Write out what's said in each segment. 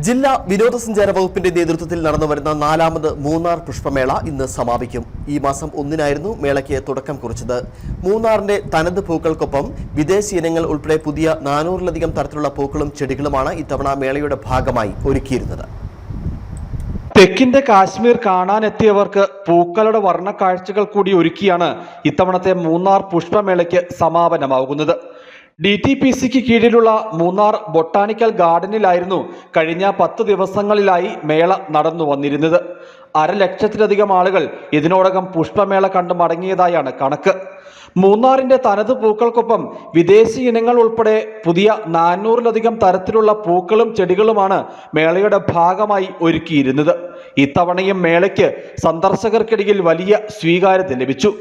ജില്ലാ വിനോദസഞ്ചാര വകുപ്പിന്റെ നേതൃത്വത്തിൽ നടന്നു വരുന്ന നാലാമത് മൂന്നാർ പുഷ്പമേള ഇന്ന് സമാപിക്കും. ഈ മാസം ഒന്നിനായിരുന്നു മേളയ്ക്ക് തുടക്കം കുറിച്ചത്. മൂന്നാറിന്റെ തനത് പൂക്കൾക്കൊപ്പം വിദേശ ഇനങ്ങൾ ഉൾപ്പെടെ പുതിയ നാനൂറിലധികം തരത്തിലുള്ള പൂക്കളും ചെടികളുമാണ് ഇത്തവണ മേളയുടെ ഭാഗമായി ഒരുക്കിയിരുന്നത്. തെക്കിന്റെ കാശ്മീർ കാണാനെത്തിയവർക്ക് പൂക്കളുടെ വർണക്കാഴ്ചകൾ കൂടി ഒരുക്കിയാണ് ഇത്തവണത്തെ മൂന്നാർ പുഷ്പമേളയ്ക്ക് സമാപനമാകുന്നത്. ഡി ടി പി സിക്ക് കീഴിലുള്ള മൂന്നാർ ബൊട്ടാണിക്കൽ ഗാർഡനിലായിരുന്നു കഴിഞ്ഞ പത്ത് ദിവസങ്ങളിലായി മേള നടന്നു വന്നിരുന്നത്. അരലക്ഷത്തിലധികം ആളുകൾ ഇതിനോടകം പുഷ്പമേള കണ്ടു മടങ്ങിയതായാണ് കണക്ക്. മൂന്നാറിന്റെ തനത് പൂക്കൾക്കൊപ്പം വിദേശി ഇനങ്ങൾ ഉൾപ്പെടെ പുതിയ നാനൂറിലധികം തരത്തിലുള്ള പൂക്കളും ചെടികളുമാണ് മേളയുടെ ഭാഗമായി ഒരുക്കിയിരുന്നത്. ഇത്തവണയും മേളയ്ക്ക് സന്ദർശകർക്കിടയിൽ വലിയ സ്വീകാര്യത ലഭിച്ചു.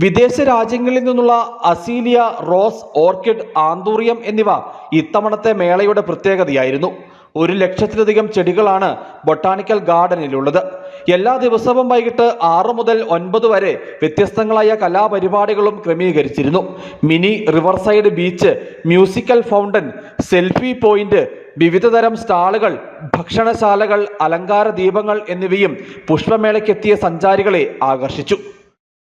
വിദേശ രാജ്യങ്ങളിൽ നിന്നുള്ള അസീലിയ റോസ് ഓർക്കിഡ് ആന്തൂറിയം എന്നിവ ഇത്തവണത്തെ മേളയുടെ പ്രത്യേകതയായിരുന്നു. ഒരു ലക്ഷത്തിലധികം ചെടികളാണ് ബൊട്ടാണിക്കൽ ഗാർഡനിലുള്ളത്. എല്ലാ ദിവസവും വൈകിട്ട് ആറ് മുതൽ ഒൻപത് വരെ വ്യത്യസ്തങ്ങളായ കലാപരിപാടികളും ക്രമീകരിച്ചിരുന്നു. Mini riverside beach musical fountain selfie point വിവിധതരം സ്റ്റാളുകൾ ഭക്ഷണശാലകൾ അലങ്കാര ദീപങ്ങൾ എന്നിവയും പുഷ്പമേളയ്ക്കെത്തിയ സഞ്ചാരികളെ ആകർഷിച്ചു.